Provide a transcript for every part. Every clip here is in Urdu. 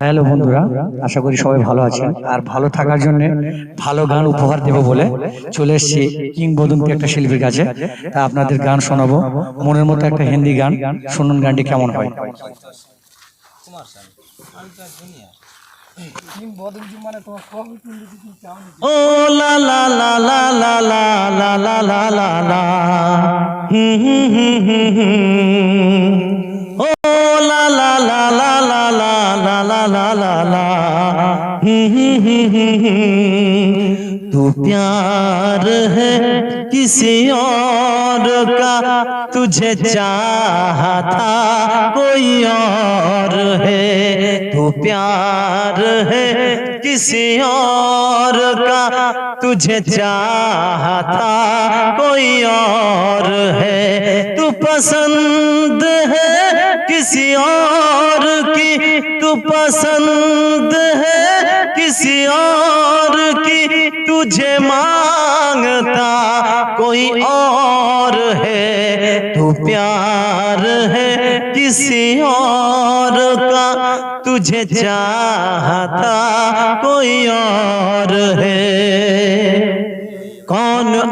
হ্যালো বন্ধুরা আশা করি সবাই ভালো আছেন। আর ভালো থাকার জন্য ভালো গান উপহার দেব বলে চলে এসেছি কিংবদন্তি একটা শিল্পীর কাছে। তা আপনাদের গান শোনাবো। মনের মতো একটা হিন্দি গান শুনুন গানটি কেমন হয়? ও লা লা লা লা লা লা লা লা। লা লা হুম হুম হুম হুম। تو پیار ہے کسی اور کا؟ تجھے چاہا تھا کوئی اور ہے؟ تو پیار ہے کسی اور کا؟ تجھے چاہا تھا کوئی اور ہے؟ تو پسند ہے کسی اور کی تو پسند ہے، کسی اور کی تجھے مانگتا کوئی اور ہے۔ تو پیار ہے کسی اور کا، تجھے چاہتا کوئی اور ہے۔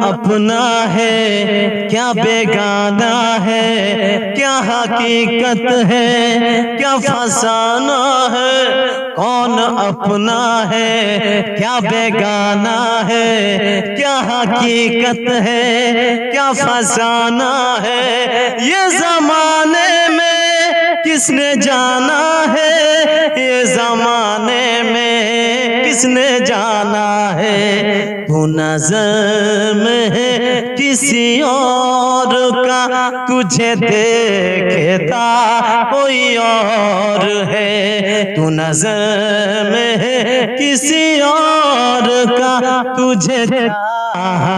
اپنا ہے، کیا بیگانہ ہے، کیا حقیقت ہے، کیا فسانہ ہے، کون اپنا ہے، کیا بیگانہ ہے، کیا حقیقت ہے، کیا فسانہ ہے، یہ زمانے میں کس نے جانا ہے، یہ زمانے میں کس نے جانا ہوں نظم ہے کسی اور کا۔ کچھ دیکھتا کوئی اور ہے۔ تو نظم ہے کسی اور کا۔ تجھے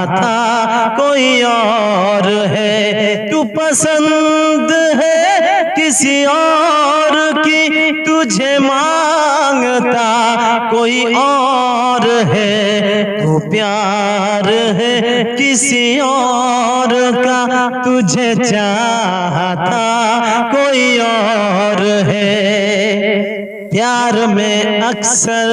تھا کوئی اور ہے۔ تو پسند ہے کسی اور کی۔ تجھے مانگ کوئی اور ہے؟ تو پیار ہے کسی اور کا تجھے چاہتا کوئی اور ہے؟ پیار میں اکثر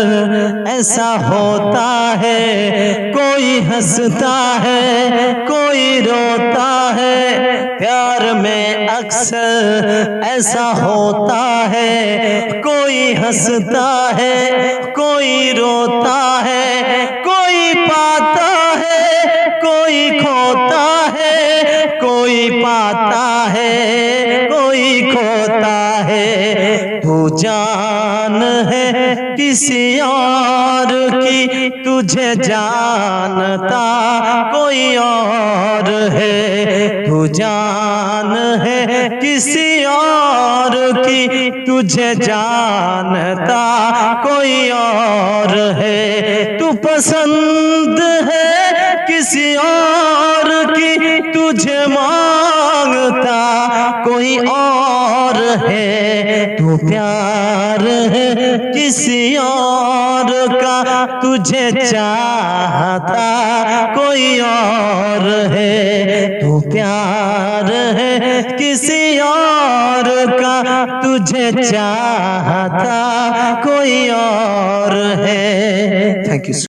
ایسا ہوتا ہے، کوئی ہنستا ہے، کوئی روتا ہے۔ پیار میں اکثر ایسا ہوتا ہے، کوئی کوئی ہنستا ہے، کوئی روتا ہے، کوئی پاتا ہے، کوئی کھوتا ہے، کوئی پاتا ہے، کوئی کھوتا ہے۔ تو جان ہے کسی اور کی، تجھے جانتا کوئی اور ہے۔ تو جان ہے کسی اور تجھے جانتا کوئی اور ہے؟ تو پسند ہے کسی اور کی تجھے مانگتا کوئی اور ہے؟ تو پیار ہے کسی اور کا تجھے چاہتا کوئی اور ہے؟ تو پیار ہے کسی تجھے چاہتا کوئی اور ہے۔ Thank you